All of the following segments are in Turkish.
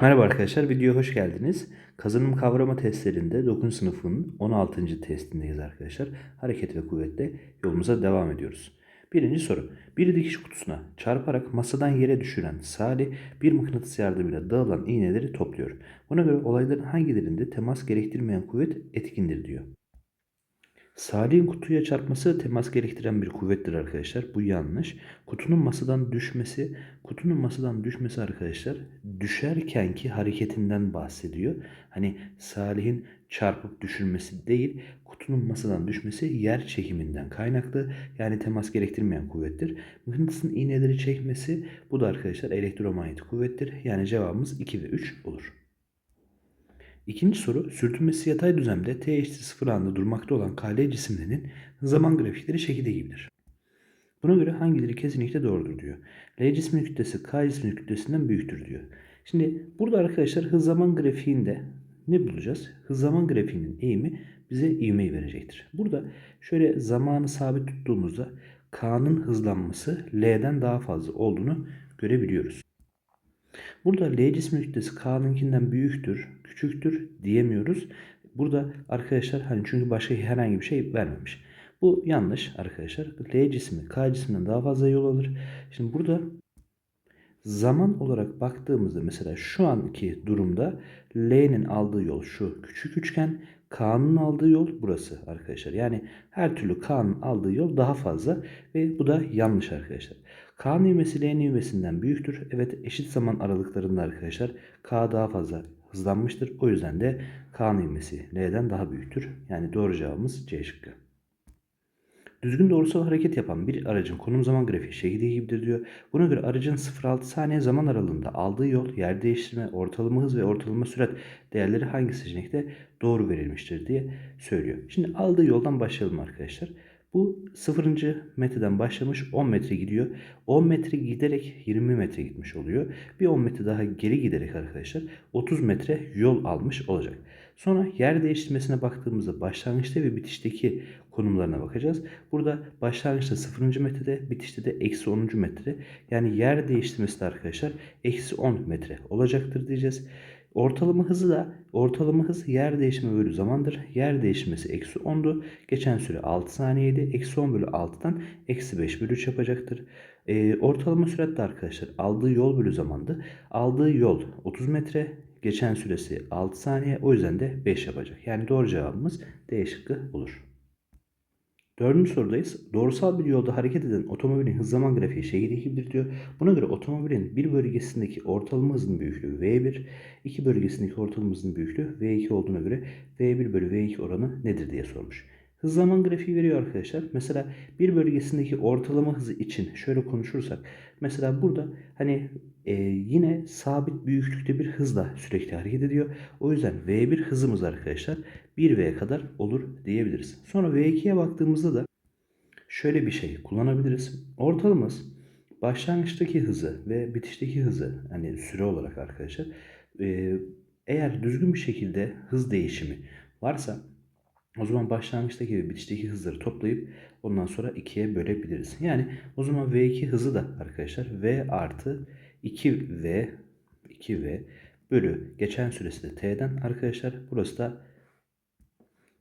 Merhaba arkadaşlar, videoya hoş geldiniz. Kazanım kavrama testlerinde 9. sınıfın 16. testindeyiz arkadaşlar. Hareket ve kuvvetle yolumuza devam ediyoruz. Birinci soru. Bir dikiş kutusuna çarparak masadan yere düşüren Salih bir mıknatıs yardımıyla dağılan iğneleri topluyor. Buna göre olayların hangilerinde temas gerektirmeyen kuvvet etkindir diyor. Salih'in kutuya çarpması temas gerektiren bir kuvvettir arkadaşlar. Bu yanlış. Kutunun masadan düşmesi, kutunun masadan düşmesi arkadaşlar düşerkenki hareketinden bahsediyor. Hani Salih'in çarpıp düşürmesi değil, kutunun masadan düşmesi yer çekiminden kaynaklı. Yani temas gerektirmeyen kuvvettir. Mıknatısın iğneleri çekmesi bu da arkadaşlar elektromanyetik kuvvettir. Yani cevabımız 2 ve 3 olur. İkinci soru, sürtünmesi yatay düzlemde t eşittir 0 anında durmakta olan KL cisimlerinin zaman grafikleri şekilde gibidir. Buna göre hangileri kesinlikle doğrudur diyor. L cisminin kütlesi K cisminin kütlesinden büyüktür diyor. Şimdi burada arkadaşlar hız zaman grafiğinde ne bulacağız? Hız zaman grafiğinin eğimi bize ivmeyi verecektir. Burada şöyle zamanı sabit tuttuğumuzda K'nın hızlanması L'den daha fazla olduğunu görebiliyoruz. Burada L cismi kütlesi K'nınkinden büyüktür, küçüktür diyemiyoruz. Burada arkadaşlar hani çünkü başka herhangi bir şey vermemiş. Bu yanlış arkadaşlar. L cismi K cisminden daha fazla yol alır. Şimdi burada zaman olarak baktığımızda mesela şu anki durumda L'nin aldığı yol şu küçük üçgen, K'nın aldığı yol burası arkadaşlar. Yani her türlü K'nın aldığı yol daha fazla ve bu da yanlış arkadaşlar. K'nın ivmesi L'nin ivmesinden büyüktür. Evet eşit zaman aralıklarında arkadaşlar K daha fazla hızlanmıştır. O yüzden de K'nın ivmesi L'den daha büyüktür. Yani doğru cevabımız C şıkkı. Düzgün doğrusal hareket yapan bir aracın konum zaman grafiği şekilde gibidir diyor. Buna göre aracın 0-6 saniye zaman aralığında aldığı yol, yer değiştirme, ortalama hız ve ortalama sürat değerleri hangi seçenekte doğru verilmiştir diye söylüyor. Şimdi aldığı yoldan başlayalım arkadaşlar. Bu 0. metreden başlamış 10 metre gidiyor. 10 metre giderek 20 metre gitmiş oluyor. Bir 10 metre daha geri giderek arkadaşlar 30 metre yol almış olacak. Sonra yer değiştirmesine baktığımızda başlangıçta ve bitişteki konumlarına bakacağız. Burada başlangıçta 0. metrede, bitişte de eksi 10. metre. Yani yer değiştirmesi de arkadaşlar eksi 10 metre olacaktır diyeceğiz. Ortalama hızı da ortalama hız yer değişimi bölü zamandır. Yer değişmesi eksi 10'du. Geçen süre 6 saniyeydi. Eksi 10 bölü 6'dan eksi 5 bölü 3 yapacaktır. E, ortalama sürat de arkadaşlar aldığı yol bölü zamandı. Aldığı yol 30 metre. Geçen süresi 6 saniye. O yüzden de 5 yapacak. Yani doğru cevabımız D şıkkı olur. Dördüncü sorudayız. Doğrusal bir yolda hareket eden otomobilin hız zaman grafiği şekilde gibidir diyor. Buna göre otomobilin bir bölgesindeki ortalama hızın büyüklüğü V1, iki bölgesindeki ortalama hızın büyüklüğü V2 olduğuna göre V1 bölü V2 oranı nedir diye sormuş. Hız zaman grafiği veriyor arkadaşlar. Mesela bir bölgesindeki ortalama hızı için şöyle konuşursak. Mesela burada hani e, yine sabit büyüklükte bir hızla sürekli hareket ediyor. O yüzden V1 hızımız arkadaşlar 1V kadar olur diyebiliriz. Sonra V2'ye baktığımızda da şöyle bir şey kullanabiliriz. Ortalamamız başlangıçtaki hızı ve bitişteki hızı hani süre olarak arkadaşlar e, eğer düzgün bir şekilde hız değişimi varsa o zaman başlangıçtaki ve bitişteki hızları toplayıp ondan sonra 2'ye bölebiliriz. Yani o zaman V2 hızı da arkadaşlar V artı 2V 2V bölü geçen süresi de T'den arkadaşlar. Burası da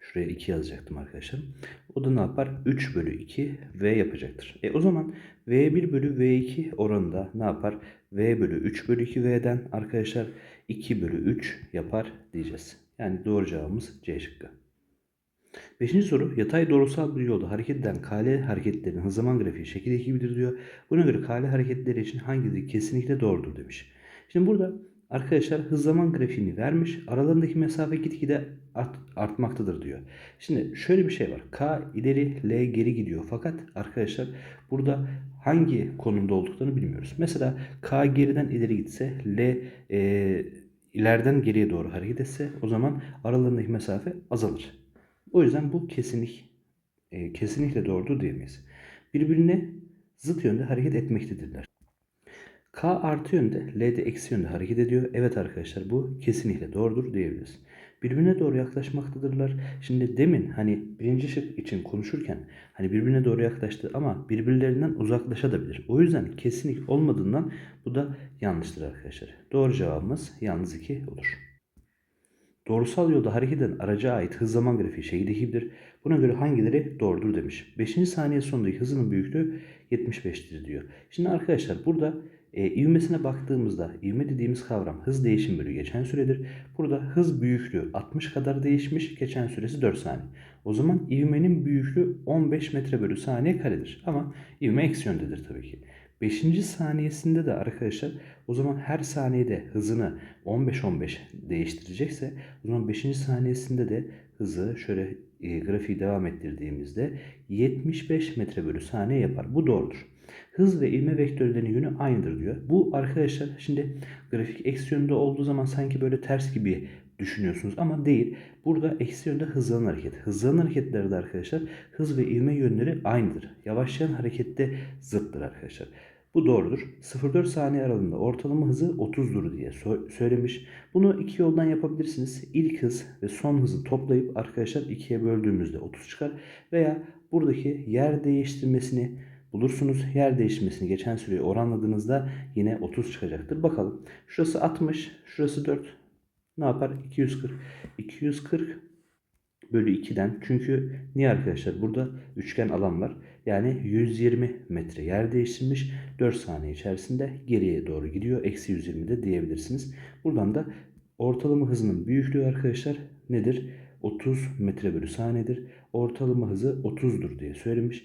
şuraya 2 yazacaktım arkadaşlar. O da ne yapar? 3 bölü 2 V yapacaktır. E o zaman V1 bölü V2 oranında ne yapar? V bölü 3 bölü 2 V'den arkadaşlar 2 bölü 3 yapar diyeceğiz. Yani doğru cevabımız C şıkkı. Beşinci soru yatay doğrusal bir yolda hareket eden KL hareketlerinin hız zaman grafiği şekil gibidir diyor. Buna göre KL hareketleri için hangileri kesinlikle doğrudur demiş. Şimdi burada arkadaşlar hız zaman grafiğini vermiş. Aralarındaki mesafe gitgide art, artmaktadır diyor. Şimdi şöyle bir şey var. K ileri L geri gidiyor. Fakat arkadaşlar burada hangi konumda olduklarını bilmiyoruz. Mesela K geriden ileri gitse L e, ileriden geriye doğru hareket etse o zaman aralarındaki mesafe azalır. O yüzden bu kesinlik e, kesinlikle doğrudur diyemeyiz. Birbirine zıt yönde hareket etmektedirler. K artı yönde, L de eksi yönde hareket ediyor. Evet arkadaşlar bu kesinlikle doğrudur diyebiliriz. Birbirine doğru yaklaşmaktadırlar. Şimdi demin hani birinci şık için konuşurken hani birbirine doğru yaklaştı ama birbirlerinden uzaklaşabilir. O yüzden kesinlik olmadığından bu da yanlıştır arkadaşlar. Doğru cevabımız yalnız 2 olur. Doğrusal yolda hareket eden araca ait hız zaman grafiği şekilde gibidir. Buna göre hangileri doğrudur demiş. 5. saniye sonundaki hızının büyüklüğü 75'tir diyor. Şimdi arkadaşlar burada e, ivmesine baktığımızda ivme dediğimiz kavram hız değişim bölü geçen süredir. Burada hız büyüklüğü 60 kadar değişmiş geçen süresi 4 saniye. O zaman ivmenin büyüklüğü 15 metre bölü saniye karedir. Ama ivme eksi yöndedir tabii ki. 5. saniyesinde de arkadaşlar o zaman her saniyede hızını 15-15 değiştirecekse o zaman 5. saniyesinde de hızı şöyle e, grafiği devam ettirdiğimizde 75 metre bölü saniye yapar. Bu doğrudur. Hız ve ivme vektörlerinin yönü aynıdır diyor. Bu arkadaşlar şimdi grafik eksi yönde olduğu zaman sanki böyle ters gibi düşünüyorsunuz ama değil. Burada eksi yönde hızlanan hareket. Hızlanan hareketlerde arkadaşlar hız ve ivme yönleri aynıdır. Yavaşlayan harekette zıttır arkadaşlar. Bu doğrudur. 0-4 saniye aralığında ortalama hızı 30'dur diye söylemiş. Bunu iki yoldan yapabilirsiniz. İlk hız ve son hızı toplayıp arkadaşlar ikiye böldüğümüzde 30 çıkar. Veya buradaki yer değiştirmesini bulursunuz. Yer değiştirmesini geçen süreyi oranladığınızda yine 30 çıkacaktır. Bakalım. Şurası 60, şurası 4. Ne yapar? 240. 240 bölü 2'den. Çünkü niye arkadaşlar? Burada üçgen alan var. Yani 120 metre yer değiştirmiş. 4 saniye içerisinde geriye doğru gidiyor. Eksi 120 de diyebilirsiniz. Buradan da ortalama hızının büyüklüğü arkadaşlar nedir? 30 metre bölü saniyedir. Ortalama hızı 30'dur diye söylemiş.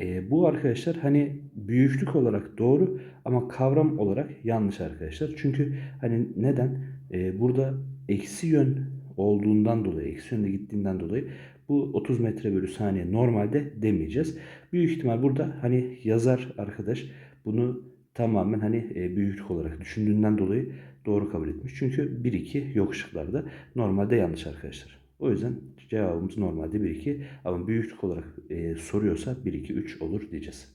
E, bu arkadaşlar hani büyüklük olarak doğru ama kavram olarak yanlış arkadaşlar. Çünkü hani neden? E, burada eksi yön olduğundan dolayı, eksi yönde gittiğinden dolayı bu 30 metre bölü saniye normalde demeyeceğiz. Büyük ihtimal burada hani yazar arkadaş bunu tamamen hani e, büyüklük olarak düşündüğünden dolayı doğru kabul etmiş. Çünkü 1-2 yok şıklarda. Normalde yanlış arkadaşlar. O yüzden cevabımız normalde 1-2 ama büyüklük olarak e, soruyorsa 1-2-3 olur diyeceğiz.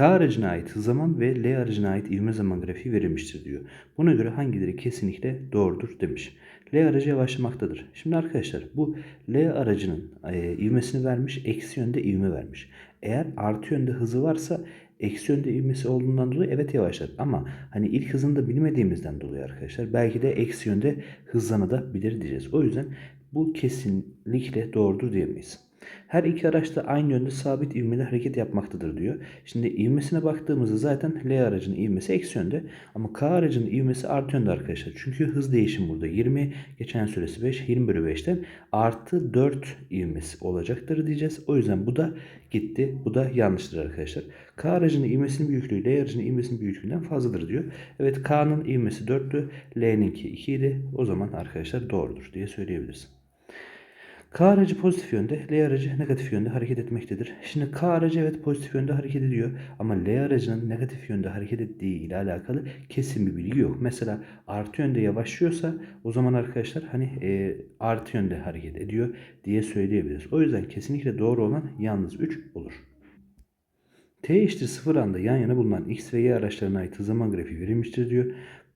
K aracına ait hız zaman ve L aracına ait ivme zaman grafiği verilmiştir diyor. Buna göre hangileri kesinlikle doğrudur demiş. L aracı yavaşlamaktadır. Şimdi arkadaşlar bu L aracının e, ivmesini vermiş, eksi yönde ivme vermiş. Eğer artı yönde hızı varsa eksi yönde ivmesi olduğundan dolayı evet yavaşlar. Ama hani ilk hızını da bilmediğimizden dolayı arkadaşlar belki de eksi yönde hızlanabilir diyeceğiz. O yüzden bu kesinlikle doğrudur diyemeyiz. Her iki araç da aynı yönde sabit ivmeli hareket yapmaktadır diyor. Şimdi ivmesine baktığımızda zaten L aracının ivmesi eksi yönde ama K aracının ivmesi artı yönde arkadaşlar. Çünkü hız değişim burada 20, geçen süresi 5, 20 bölü 5'ten artı 4 ivmesi olacaktır diyeceğiz. O yüzden bu da gitti. Bu da yanlıştır arkadaşlar. K aracının ivmesinin büyüklüğü L aracının ivmesinin büyüklüğünden fazladır diyor. Evet K'nın ivmesi 4'tü. L'ninki 2 idi. O zaman arkadaşlar doğrudur diye söyleyebiliriz. K aracı pozitif yönde, L aracı negatif yönde hareket etmektedir. Şimdi K aracı evet pozitif yönde hareket ediyor ama L aracının negatif yönde hareket ettiği ile alakalı kesin bir bilgi yok. Mesela artı yönde yavaşlıyorsa o zaman arkadaşlar hani e, artı yönde hareket ediyor diye söyleyebiliriz. O yüzden kesinlikle doğru olan yalnız 3 olur. T eşittir 0 anda yan yana bulunan X ve Y araçlarına ait zaman grafiği verilmiştir diyor.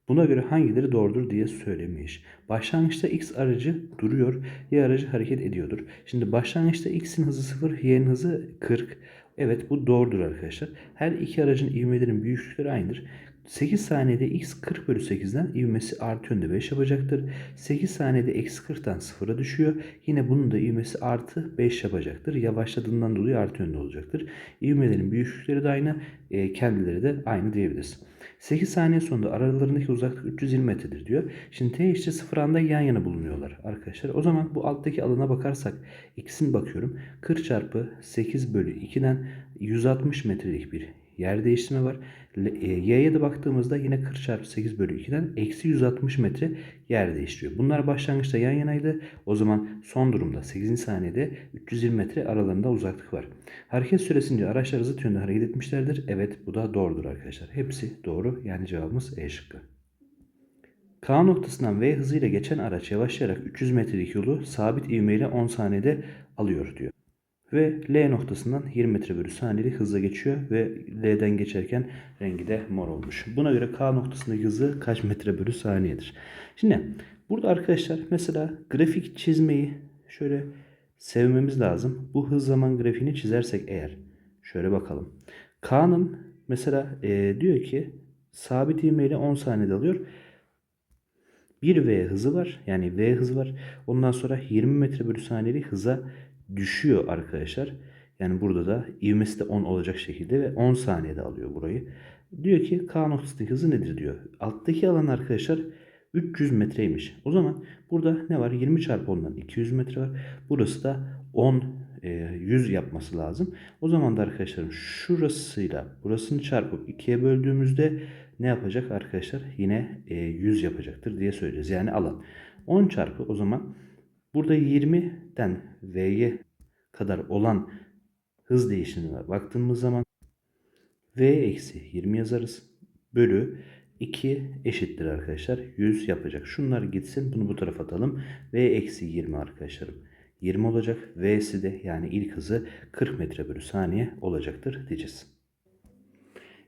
Buna göre hangileri doğrudur diye söylemiş. Başlangıçta x aracı duruyor, y aracı hareket ediyordur. Şimdi başlangıçta x'in hızı 0, y'nin hızı 40. Evet bu doğrudur arkadaşlar. Her iki aracın ivmelerin büyüklükleri aynıdır. 8 saniyede x 40 bölü 8'den ivmesi artı yönde 5 yapacaktır. 8 saniyede eksi 40'tan 0'a düşüyor. Yine bunun da ivmesi artı 5 yapacaktır. Yavaşladığından dolayı artı yönde olacaktır. İvmelerin büyüklükleri de aynı. E, kendileri de aynı diyebiliriz. 8 saniye sonunda aralarındaki uzaklık 320 metredir diyor. Şimdi t eşittir 0 anda yan yana bulunuyorlar arkadaşlar. O zaman bu alttaki alana bakarsak ikisini bakıyorum. 40 çarpı 8 bölü 2'den 160 metrelik bir yer değiştirme var. E, y'ye de baktığımızda yine 40 çarpı 8 bölü 2'den eksi 160 metre yer değiştiriyor. Bunlar başlangıçta yan yanaydı. O zaman son durumda 8. saniyede 320 metre aralarında uzaklık var. Hareket süresince araçlar zıt yönde hareket etmişlerdir. Evet bu da doğrudur arkadaşlar. Hepsi doğru. Yani cevabımız E şıkkı. K noktasından V hızıyla geçen araç yavaşlayarak 300 metrelik yolu sabit ivmeyle 10 saniyede alıyor diyor ve L noktasından 20 metre bölü saniyeli hızla geçiyor ve L'den geçerken rengi de mor olmuş. Buna göre K noktasındaki hızı kaç metre bölü saniyedir? Şimdi Burada arkadaşlar mesela grafik çizmeyi şöyle sevmemiz lazım. Bu hız zaman grafiğini çizersek eğer şöyle bakalım. K'nın mesela e, diyor ki sabit ivmeyle 10 saniyede alıyor. 1 V hızı var. Yani V hızı var. Ondan sonra 20 metre bölü saniyeli hıza düşüyor arkadaşlar. Yani burada da ivmesi de 10 olacak şekilde ve 10 saniyede alıyor burayı. Diyor ki K noktasındaki hızı nedir diyor. Alttaki alan arkadaşlar 300 metreymiş. O zaman burada ne var? 20 çarpı 10'dan 200 metre var. Burası da 10 e, 100 yapması lazım. O zaman da arkadaşlarım şurasıyla burasını çarpıp 2'ye böldüğümüzde ne yapacak arkadaşlar? Yine e, 100 yapacaktır diye söyleyeceğiz. Yani alan 10 çarpı o zaman burada 20'den V'ye kadar olan hız değişimine baktığımız zaman V eksi 20 yazarız. Bölü 2 eşittir arkadaşlar. 100 yapacak. Şunlar gitsin. Bunu bu tarafa atalım. V eksi 20 arkadaşlarım. 20 olacak. V'si de yani ilk hızı 40 metre bölü saniye olacaktır diyeceğiz.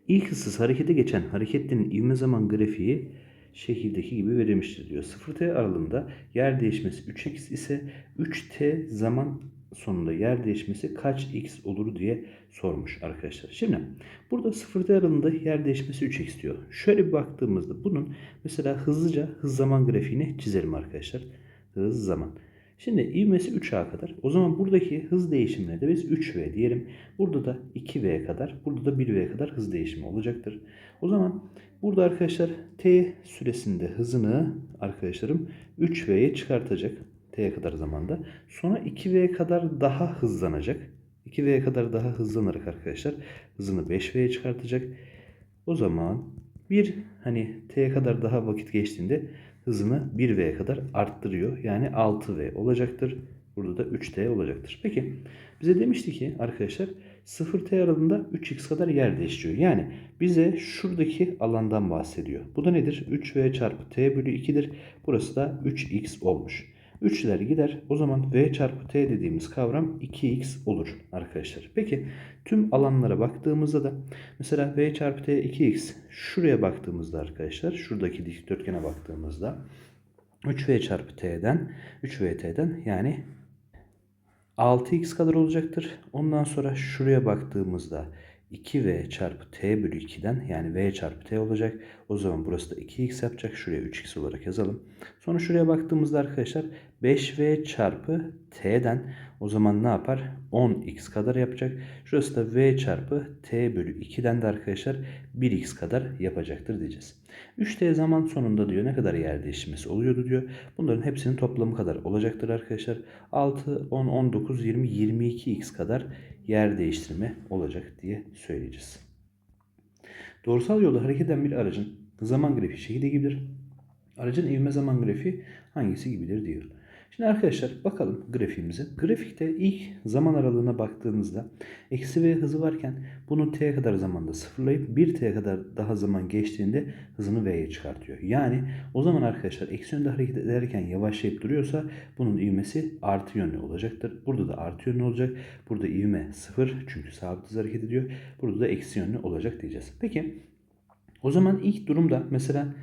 İlk hızsız harekete geçen hareketlerin ivme zaman grafiği şekildeki gibi verilmiştir diyor. 0t aralığında yer değişmesi 3x ise 3t zaman sonunda yer değişmesi kaç x olur diye sormuş arkadaşlar. Şimdi burada 0t aralığında yer değişmesi 3x diyor. Şöyle bir baktığımızda bunun mesela hızlıca hız zaman grafiğini çizelim arkadaşlar. Hız zaman. Şimdi ivmesi 3a kadar. O zaman buradaki hız değişimine de biz 3v diyelim. Burada da 2v kadar, burada da 1v kadar hız değişimi olacaktır. O zaman burada arkadaşlar t süresinde hızını arkadaşlarım 3v'ye çıkartacak. t'ye kadar zamanda. Sonra 2v kadar daha hızlanacak. 2v'ye kadar daha hızlanarak arkadaşlar hızını 5v'ye çıkartacak. O zaman bir hani t'ye kadar daha vakit geçtiğinde hızını 1V'ye kadar arttırıyor. Yani 6V olacaktır. Burada da 3T olacaktır. Peki bize demişti ki arkadaşlar 0T aralığında 3x kadar yer değiştiriyor. Yani bize şuradaki alandan bahsediyor. Bu da nedir? 3V çarpı T bölü 2'dir. Burası da 3x olmuş. 3'ler gider. O zaman V çarpı T dediğimiz kavram 2x olur arkadaşlar. Peki tüm alanlara baktığımızda da mesela V çarpı T 2x şuraya baktığımızda arkadaşlar şuradaki dikdörtgene baktığımızda 3V çarpı T'den 3VT'den yani 6x kadar olacaktır. Ondan sonra şuraya baktığımızda 2v çarpı t bölü 2'den yani v çarpı t olacak. O zaman burası da 2x yapacak. Şuraya 3x olarak yazalım. Sonra şuraya baktığımızda arkadaşlar 5v çarpı t'den o zaman ne yapar? 10x kadar yapacak. Şurası da v çarpı t bölü 2'den de arkadaşlar 1x kadar yapacaktır diyeceğiz. 3t zaman sonunda diyor ne kadar yer değişmesi oluyordu diyor. Bunların hepsinin toplamı kadar olacaktır arkadaşlar. 6, 10, 19, 20, 22x kadar yer değiştirme olacak diye söyleyeceğiz. Doğrusal yolda hareket eden bir aracın zaman grafiği şekilde gibidir. Aracın ivme zaman grafiği hangisi gibidir diyor. Şimdi arkadaşlar bakalım grafiğimize. Grafikte ilk zaman aralığına baktığınızda eksi v hızı varken bunu t kadar zamanda sıfırlayıp 1t kadar daha zaman geçtiğinde hızını v'ye çıkartıyor. Yani o zaman arkadaşlar eksi yönde hareket ederken yavaşlayıp duruyorsa bunun ivmesi artı yönlü olacaktır. Burada da artı yönlü olacak. Burada ivme sıfır çünkü sabit hız hareket ediyor. Burada da eksi yönlü olacak diyeceğiz. Peki o zaman ilk durumda mesela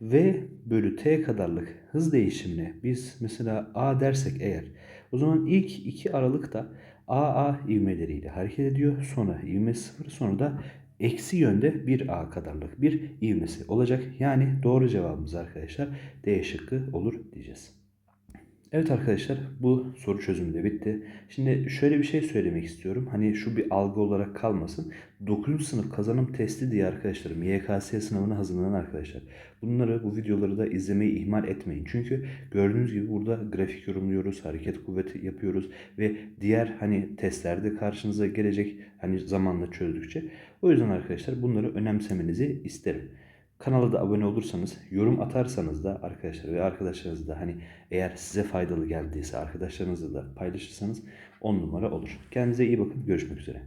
v bölü t kadarlık hız değişimine biz mesela a dersek eğer o zaman ilk iki aralıkta a a ivmeleriyle hareket ediyor. Sonra ivme sıfır sonra da eksi yönde bir a kadarlık bir ivmesi olacak. Yani doğru cevabımız arkadaşlar D şıkkı olur diyeceğiz. Evet arkadaşlar bu soru çözümü de bitti. Şimdi şöyle bir şey söylemek istiyorum. Hani şu bir algı olarak kalmasın. 9. sınıf kazanım testi diye arkadaşlarım YKS sınavına hazırlanan arkadaşlar. Bunları bu videoları da izlemeyi ihmal etmeyin. Çünkü gördüğünüz gibi burada grafik yorumluyoruz, hareket kuvveti yapıyoruz ve diğer hani testlerde karşınıza gelecek hani zamanla çözdükçe. O yüzden arkadaşlar bunları önemsemenizi isterim. Kanala da abone olursanız, yorum atarsanız da arkadaşlar ve arkadaşlarınız da hani eğer size faydalı geldiyse arkadaşlarınızla da paylaşırsanız 10 numara olur. Kendinize iyi bakın. Görüşmek üzere.